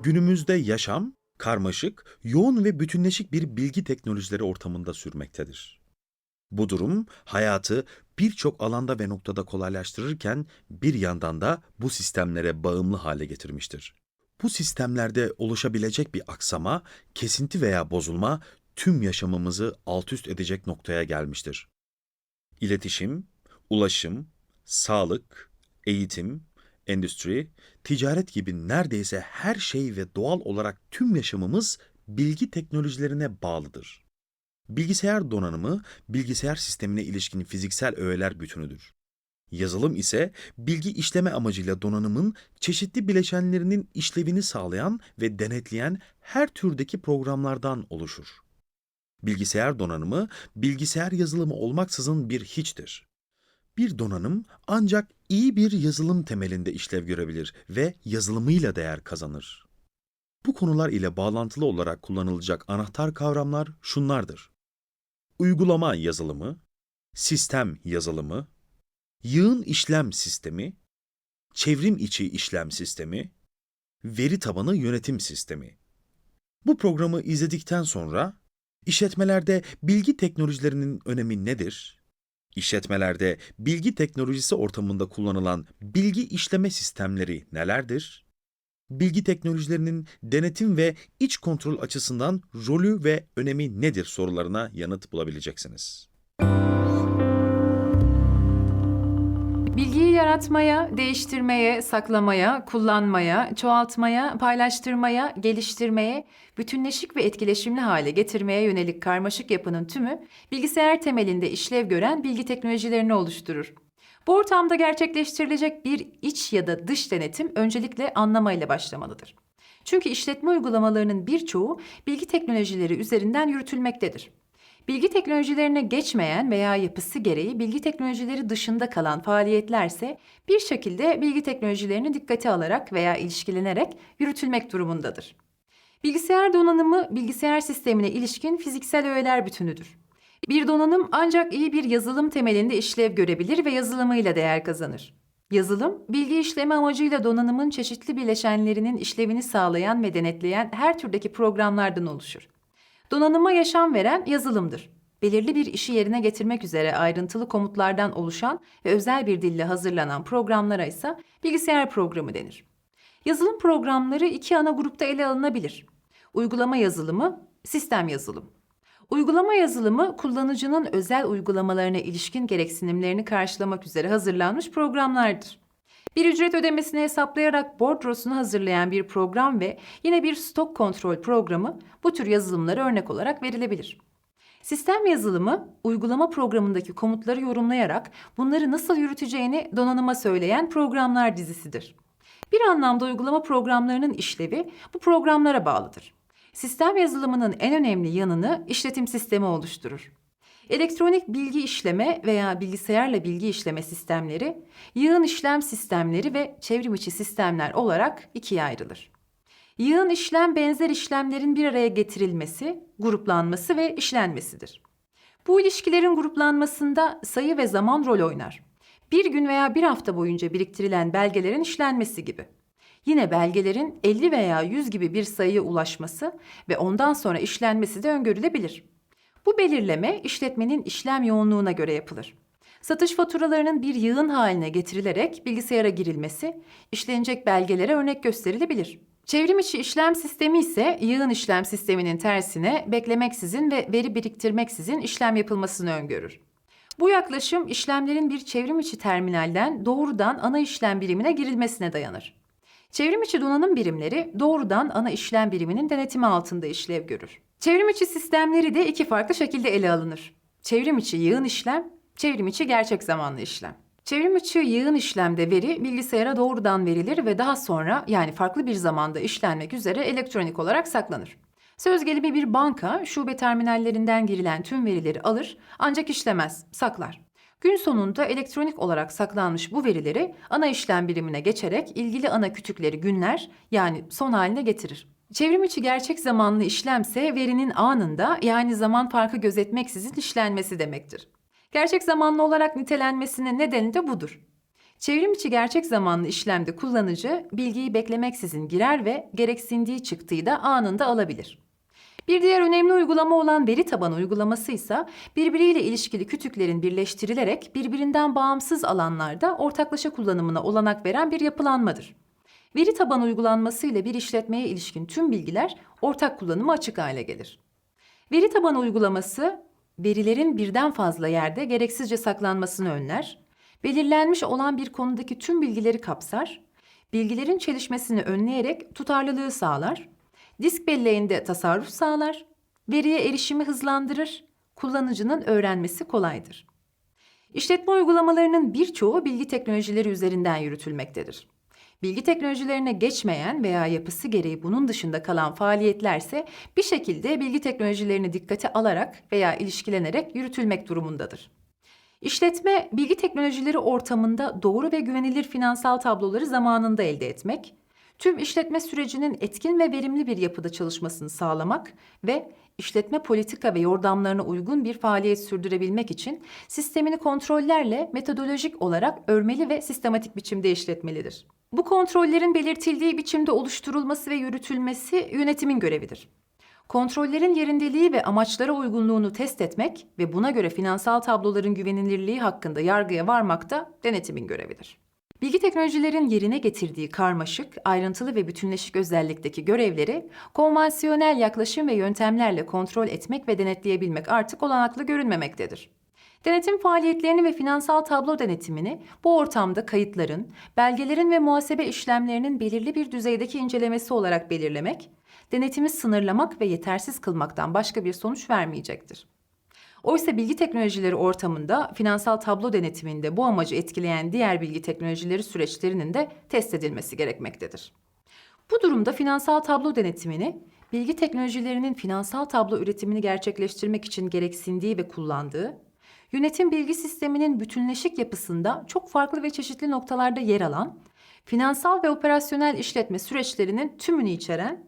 Günümüzde yaşam karmaşık, yoğun ve bütünleşik bir bilgi teknolojileri ortamında sürmektedir. Bu durum hayatı birçok alanda ve noktada kolaylaştırırken bir yandan da bu sistemlere bağımlı hale getirmiştir. Bu sistemlerde oluşabilecek bir aksama, kesinti veya bozulma tüm yaşamımızı altüst edecek noktaya gelmiştir. İletişim, ulaşım, sağlık, eğitim, endüstri, ticaret gibi neredeyse her şey ve doğal olarak tüm yaşamımız bilgi teknolojilerine bağlıdır. Bilgisayar donanımı, bilgisayar sistemine ilişkin fiziksel öğeler bütünüdür. Yazılım ise bilgi işleme amacıyla donanımın çeşitli bileşenlerinin işlevini sağlayan ve denetleyen her türdeki programlardan oluşur. Bilgisayar donanımı, bilgisayar yazılımı olmaksızın bir hiçtir. Bir donanım ancak iyi bir yazılım temelinde işlev görebilir ve yazılımıyla değer kazanır. Bu konular ile bağlantılı olarak kullanılacak anahtar kavramlar şunlardır. Uygulama yazılımı, sistem yazılımı, yığın işlem sistemi, çevrim içi işlem sistemi, veri tabanı yönetim sistemi. Bu programı izledikten sonra işletmelerde bilgi teknolojilerinin önemi nedir? İşletmelerde bilgi teknolojisi ortamında kullanılan bilgi işleme sistemleri nelerdir? Bilgi teknolojilerinin denetim ve iç kontrol açısından rolü ve önemi nedir sorularına yanıt bulabileceksiniz. Yaratmaya, değiştirmeye, saklamaya, kullanmaya, çoğaltmaya, paylaştırmaya, geliştirmeye, bütünleşik ve etkileşimli hale getirmeye yönelik karmaşık yapının tümü bilgisayar temelinde işlev gören bilgi teknolojilerini oluşturur. Bu ortamda gerçekleştirilecek bir iç ya da dış denetim öncelikle anlamayla başlamalıdır. Çünkü işletme uygulamalarının birçoğu bilgi teknolojileri üzerinden yürütülmektedir. Bilgi teknolojilerine geçmeyen veya yapısı gereği bilgi teknolojileri dışında kalan faaliyetlerse bir şekilde bilgi teknolojilerini dikkate alarak veya ilişkilenerek yürütülmek durumundadır. Bilgisayar donanımı bilgisayar sistemine ilişkin fiziksel öğeler bütünüdür. Bir donanım ancak iyi bir yazılım temelinde işlev görebilir ve yazılımıyla değer kazanır. Yazılım, bilgi işleme amacıyla donanımın çeşitli bileşenlerinin işlevini sağlayan ve denetleyen her türdeki programlardan oluşur. Donanıma yaşam veren yazılımdır. Belirli bir işi yerine getirmek üzere ayrıntılı komutlardan oluşan ve özel bir dille hazırlanan programlara ise bilgisayar programı denir. Yazılım programları iki ana grupta ele alınabilir. Uygulama yazılımı, sistem yazılım. Uygulama yazılımı kullanıcının özel uygulamalarına ilişkin gereksinimlerini karşılamak üzere hazırlanmış programlardır. Bir ücret ödemesini hesaplayarak bordrosunu hazırlayan bir program ve yine bir stok kontrol programı bu tür yazılımlara örnek olarak verilebilir. Sistem yazılımı, uygulama programındaki komutları yorumlayarak bunları nasıl yürüteceğini donanıma söyleyen programlar dizisidir. Bir anlamda uygulama programlarının işlevi bu programlara bağlıdır. Sistem yazılımının en önemli yanını işletim sistemi oluşturur. Elektronik bilgi işleme veya bilgisayarla bilgi işleme sistemleri, yığın işlem sistemleri ve çevrim içi sistemler olarak ikiye ayrılır. Yığın işlem benzer işlemlerin bir araya getirilmesi, gruplanması ve işlenmesidir. Bu ilişkilerin gruplanmasında sayı ve zaman rol oynar. Bir gün veya bir hafta boyunca biriktirilen belgelerin işlenmesi gibi. Yine belgelerin 50 veya 100 gibi bir sayıya ulaşması ve ondan sonra işlenmesi de öngörülebilir. Bu belirleme işletmenin işlem yoğunluğuna göre yapılır. Satış faturalarının bir yığın haline getirilerek bilgisayara girilmesi, işlenecek belgelere örnek gösterilebilir. Çevrim içi işlem sistemi ise yığın işlem sisteminin tersine beklemeksizin ve veri biriktirmeksizin işlem yapılmasını öngörür. Bu yaklaşım işlemlerin bir çevrim içi terminalden doğrudan ana işlem birimine girilmesine dayanır. Çevrim içi donanım birimleri doğrudan ana işlem biriminin denetimi altında işlev görür. Çevrim içi sistemleri de iki farklı şekilde ele alınır. Çevrim içi yığın işlem, çevrim içi gerçek zamanlı işlem. Çevrim içi yığın işlemde veri bilgisayara doğrudan verilir ve daha sonra yani farklı bir zamanda işlenmek üzere elektronik olarak saklanır. Söz gelimi bir banka şube terminallerinden girilen tüm verileri alır ancak işlemez, saklar. Gün sonunda elektronik olarak saklanmış bu verileri ana işlem birimine geçerek ilgili ana kütükleri günler yani son haline getirir. Çevrim içi gerçek zamanlı işlemse verinin anında yani zaman farkı gözetmeksizin işlenmesi demektir. Gerçek zamanlı olarak nitelenmesinin nedeni de budur. Çevrim içi gerçek zamanlı işlemde kullanıcı bilgiyi beklemeksizin girer ve gereksindiği çıktığı da anında alabilir. Bir diğer önemli uygulama olan veri tabanı uygulaması ise birbiriyle ilişkili kütüklerin birleştirilerek birbirinden bağımsız alanlarda ortaklaşa kullanımına olanak veren bir yapılanmadır. Veri tabanı uygulanması ile bir işletmeye ilişkin tüm bilgiler ortak kullanıma açık hale gelir. Veri tabanı uygulaması verilerin birden fazla yerde gereksizce saklanmasını önler, belirlenmiş olan bir konudaki tüm bilgileri kapsar, bilgilerin çelişmesini önleyerek tutarlılığı sağlar, disk belleğinde tasarruf sağlar, veriye erişimi hızlandırır, kullanıcının öğrenmesi kolaydır. İşletme uygulamalarının birçoğu bilgi teknolojileri üzerinden yürütülmektedir. Bilgi teknolojilerine geçmeyen veya yapısı gereği bunun dışında kalan faaliyetlerse bir şekilde bilgi teknolojilerini dikkate alarak veya ilişkilenerek yürütülmek durumundadır. İşletme, bilgi teknolojileri ortamında doğru ve güvenilir finansal tabloları zamanında elde etmek, tüm işletme sürecinin etkin ve verimli bir yapıda çalışmasını sağlamak ve işletme politika ve yordamlarına uygun bir faaliyet sürdürebilmek için sistemini kontrollerle metodolojik olarak örmeli ve sistematik biçimde işletmelidir. Bu kontrollerin belirtildiği biçimde oluşturulması ve yürütülmesi yönetimin görevidir. Kontrollerin yerindeliği ve amaçlara uygunluğunu test etmek ve buna göre finansal tabloların güvenilirliği hakkında yargıya varmak da denetimin görevidir. Bilgi teknolojilerin yerine getirdiği karmaşık, ayrıntılı ve bütünleşik özellikteki görevleri konvansiyonel yaklaşım ve yöntemlerle kontrol etmek ve denetleyebilmek artık olanaklı görünmemektedir. Denetim faaliyetlerini ve finansal tablo denetimini bu ortamda kayıtların, belgelerin ve muhasebe işlemlerinin belirli bir düzeydeki incelemesi olarak belirlemek, denetimi sınırlamak ve yetersiz kılmaktan başka bir sonuç vermeyecektir. Oysa bilgi teknolojileri ortamında finansal tablo denetiminde bu amacı etkileyen diğer bilgi teknolojileri süreçlerinin de test edilmesi gerekmektedir. Bu durumda finansal tablo denetimini bilgi teknolojilerinin finansal tablo üretimini gerçekleştirmek için gereksindiği ve kullandığı, yönetim bilgi sisteminin bütünleşik yapısında çok farklı ve çeşitli noktalarda yer alan, finansal ve operasyonel işletme süreçlerinin tümünü içeren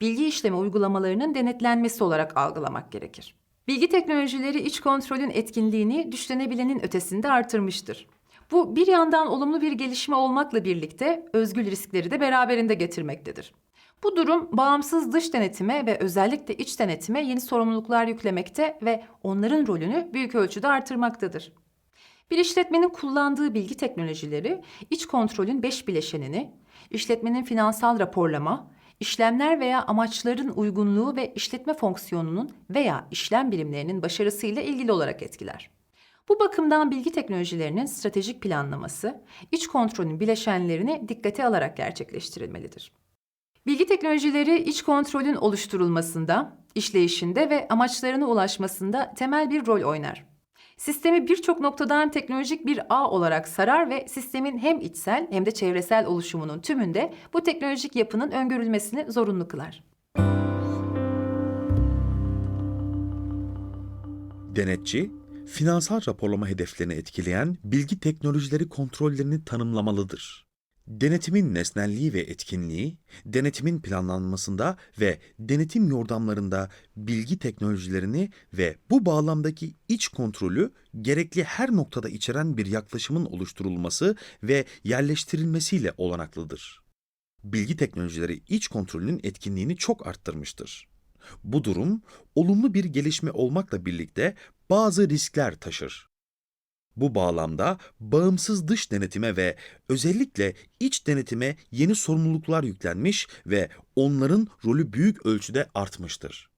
bilgi işleme uygulamalarının denetlenmesi olarak algılamak gerekir. Bilgi teknolojileri iç kontrolün etkinliğini düşlenebilenin ötesinde artırmıştır. Bu bir yandan olumlu bir gelişme olmakla birlikte özgül riskleri de beraberinde getirmektedir. Bu durum bağımsız dış denetime ve özellikle iç denetime yeni sorumluluklar yüklemekte ve onların rolünü büyük ölçüde artırmaktadır. Bir işletmenin kullandığı bilgi teknolojileri iç kontrolün beş bileşenini, işletmenin finansal raporlama, işlemler veya amaçların uygunluğu ve işletme fonksiyonunun veya işlem birimlerinin başarısıyla ilgili olarak etkiler. Bu bakımdan bilgi teknolojilerinin stratejik planlaması, iç kontrolün bileşenlerini dikkate alarak gerçekleştirilmelidir. Bilgi teknolojileri iç kontrolün oluşturulmasında, işleyişinde ve amaçlarına ulaşmasında temel bir rol oynar. Sistemi birçok noktadan teknolojik bir ağ olarak sarar ve sistemin hem içsel hem de çevresel oluşumunun tümünde bu teknolojik yapının öngörülmesini zorunlu kılar. Denetçi, finansal raporlama hedeflerini etkileyen bilgi teknolojileri kontrollerini tanımlamalıdır. Denetimin nesnelliği ve etkinliği, denetimin planlanmasında ve denetim yordamlarında bilgi teknolojilerini ve bu bağlamdaki iç kontrolü gerekli her noktada içeren bir yaklaşımın oluşturulması ve yerleştirilmesiyle olanaklıdır. Bilgi teknolojileri iç kontrolünün etkinliğini çok arttırmıştır. Bu durum olumlu bir gelişme olmakla birlikte bazı riskler taşır. Bu bağlamda bağımsız dış denetime ve özellikle iç denetime yeni sorumluluklar yüklenmiş ve onların rolü büyük ölçüde artmıştır.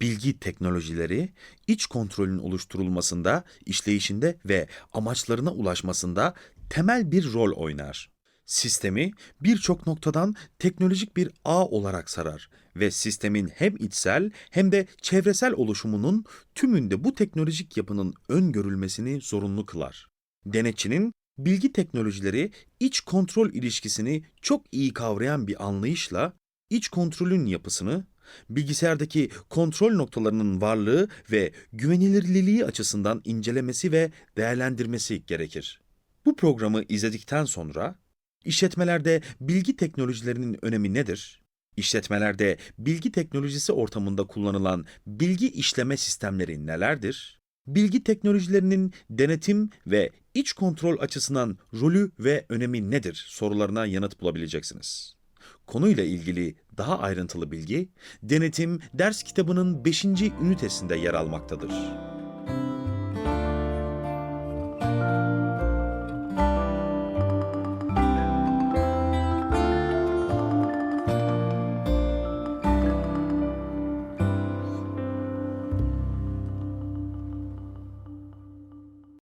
Bilgi teknolojileri iç kontrolün oluşturulmasında, işleyişinde ve amaçlarına ulaşmasında temel bir rol oynar. Sistemi birçok noktadan teknolojik bir ağ olarak sarar ve sistemin hem içsel hem de çevresel oluşumunun tümünde bu teknolojik yapının öngörülmesini zorunlu kılar. Denetçinin bilgi teknolojileri iç kontrol ilişkisini çok iyi kavrayan bir anlayışla iç kontrolün yapısını, bilgisayardaki kontrol noktalarının varlığı ve güvenilirliliği açısından incelemesi ve değerlendirmesi gerekir. Bu programı izledikten sonra İşletmelerde bilgi teknolojilerinin önemi nedir? İşletmelerde bilgi teknolojisi ortamında kullanılan bilgi işleme sistemleri nelerdir? bilgi teknolojilerinin denetim ve iç kontrol açısından rolü ve önemi nedir sorularına yanıt bulabileceksiniz. Konuyla ilgili daha ayrıntılı bilgi Denetim ders kitabının 5. ünitesinde yer almaktadır.